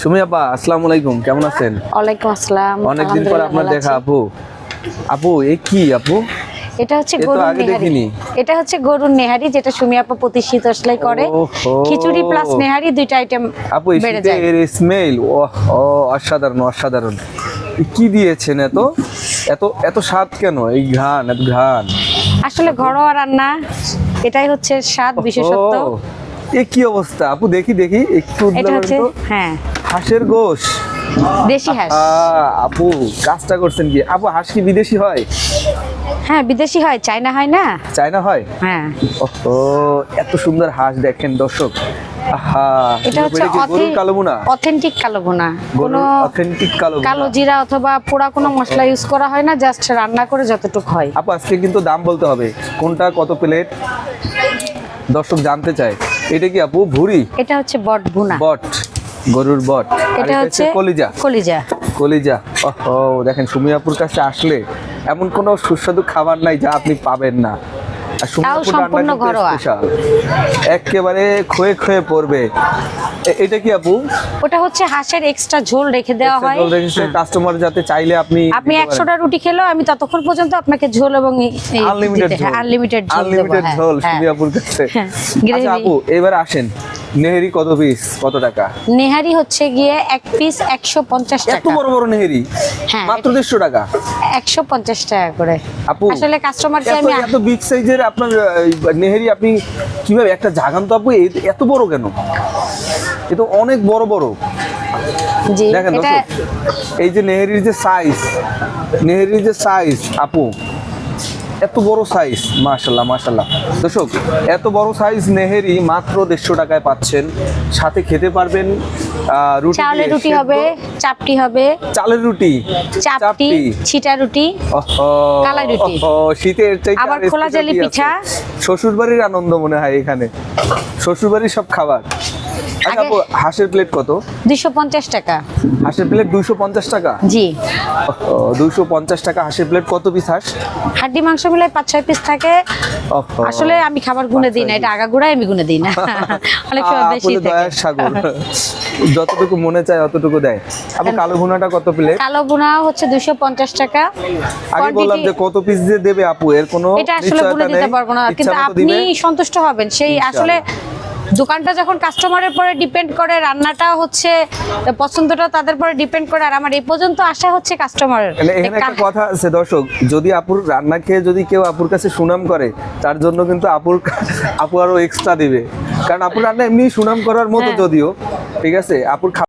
সুমি আপা আসসালামু আলাইকুম কেমন আছেন? ওয়ালাইকুম আসসালাম অনেকদিন পর আপনার দেখা আপু। আপু এ কি আপু? এটা হচ্ছে গরুর নেহারি। এটা হচ্ছে গরুর নেহারি যেটা সুমি আপা প্রতি শীত আসলেই করে খিচুড়ি প্লাস নেহারি দুইটা আইটেম আপু এর স্মেল ও ও অসাধারণ অসাধারণ। কি দিয়েছেন এত? এত এত স্বাদ কেন? এই ঘান এত ঘান আসলে ঘরোয়া রান্না এটাই হচ্ছে স্বাদ বিশেষত্ব। এ কি অবস্থা? আপু দেখি দেখি একটু এটা হচ্ছে হ্যাঁ। হাঁসের গোশ। দেশি হাঁস। আপু কাজটা করছেন কি? আপু হাঁস কি বিদেশি হয়? হ্যাঁ বিদেশি হয় চাইনা হয় না? চায়না হয়? হ্যাঁ। ও এত সুন্দর হাঁস দেখেন দর্শক। এটা হচ্ছে কালো অথেন্টিক কালো কোনো অথেন্টিক কালো কালো জিরা অথবা পোড়া কোনো মশলা ইউজ করা হয় না জাস্ট রান্না করে যতটুকু হয়। আপু আজকে কিন্তু দাম বলতে হবে। কোনটা কত প্লেট? দর্শক জানতে চায়। এটা কি আপু ভুরি এটা হচ্ছে বট ভুনা। বট গরুর বট। এটা হচ্ছে কলিজা। কলিজা। কলিজা। ও দেখেন সুমি আপুর কাছে আসলে এমন কোনো সুস্বাদু খাবার নাই যা আপনি পাবেন না। তাও সম্পূর্ণ ঘরোয়া। একেবারে খয়ে খয়ে পড়বে। এটা কি আপু? ওটা হচ্ছে হাঁসের এক্সট্রা ঝোল রেখে দেওয়া হয়। হ্যাঁ। কাস্টমার যাতে চাইলে আপনি আপনি একশোটা রুটি খেলেও আমি ততক্ষণ পর্যন্ত আপনাকে ঝোল এবং আনলিমিটেড আনলিমিটেড ঝোল। দেবো, আনলিমিটেড হ্যাঁ, ঝোল হ্যাঁ। আপুর কাছে। হ্যাঁ, আচ্ছা আপু এবার আসেন। নেহেরি কত পিস কত টাকা? নেহারি হচ্ছে গিয়ে এক পিস একশো পঞ্চাশ এত টাকা। বড় বড় নেহেরি? হ্যাঁ, মাত্র দেড়শো টাকা? একশো পঞ্চাশ টাকা করে। আপু আসলে কাস্টমারকে এত আমি এত বিগ সাইজের আপনার নেহেরি আপনি কীভাবে একটা জাগান তো আপু এত বড় কেন? এ তো অনেক বড় বড়। জি দেখেন এটা এই যে নেহেরির যে সাইজ নেহেরির যে সাইজ আপু এত বড় সাইজ মাশাল্লাহ মাশাল্লাহ দর্শক এত বড় সাইজ নেহেরি মাত্র দেড়শো টাকায় পাচ্ছেন। সাথে খেতে পারবেন আহ, রুটি রুটি হবে চাপটি হবে। চালের রুটি চাপটি ছিটা রুটি কালাই রুটি। শীতের আবার খোলা জালি পিঠা। শ্বশুর বাড়ির আনন্দ মনে হয় এখানে। শ্বশুর বাড়ির সব খাবার। আচ্ছা আপু, হাঁসের প্লেট কত? দুইশো পঞ্চাশ টাকা। হাঁসের প্লেট দুইশো পঞ্চাশ টাকা? জি। দুইশো পঞ্চাশ টাকা হাঁসের প্লেট কত পিস হাঁস? হাড্ডি মাংস মিলে পিস থাকে। আসলে আমি খাবার গুনে দিই না এটা আগাগোড়াই আমি গুনে দিই না। অনেক সময় বেশি সাগর। যতটুকু মনে চায় অতটুকু দেয়। আপু কালো ভুনাটা কত প্লেট কালো বোনা হচ্ছে দুইশো পঞ্চাশ টাকা। আগে বললাম যে কত পিস যে দেবে আপু? এর কোনো এটা আসলে দিতে পারব না কিন্তু আপনি সন্তুষ্ট হবেন। সেই আসলে দোকানটা যখন কাস্টমারের পরে ডিপেন্ড করে রান্নাটা হচ্ছে পছন্দটা তাদের পরে ডিপেন্ড করে আর আমার এই পর্যন্ত আশা হচ্ছে কাস্টমারের এখানে একটা কথা আছে দর্শক যদি আপুর রান্না খেয়ে যদি কেউ আপুর কাছে সুনাম করে তার জন্য কিন্তু আপুর আপু আরও এক্সট্রা দিবে। কারণ আপুর রান্না এমনি সুনাম করার মতো হ্যাঁ। যদিও ঠিক আছে? আপুর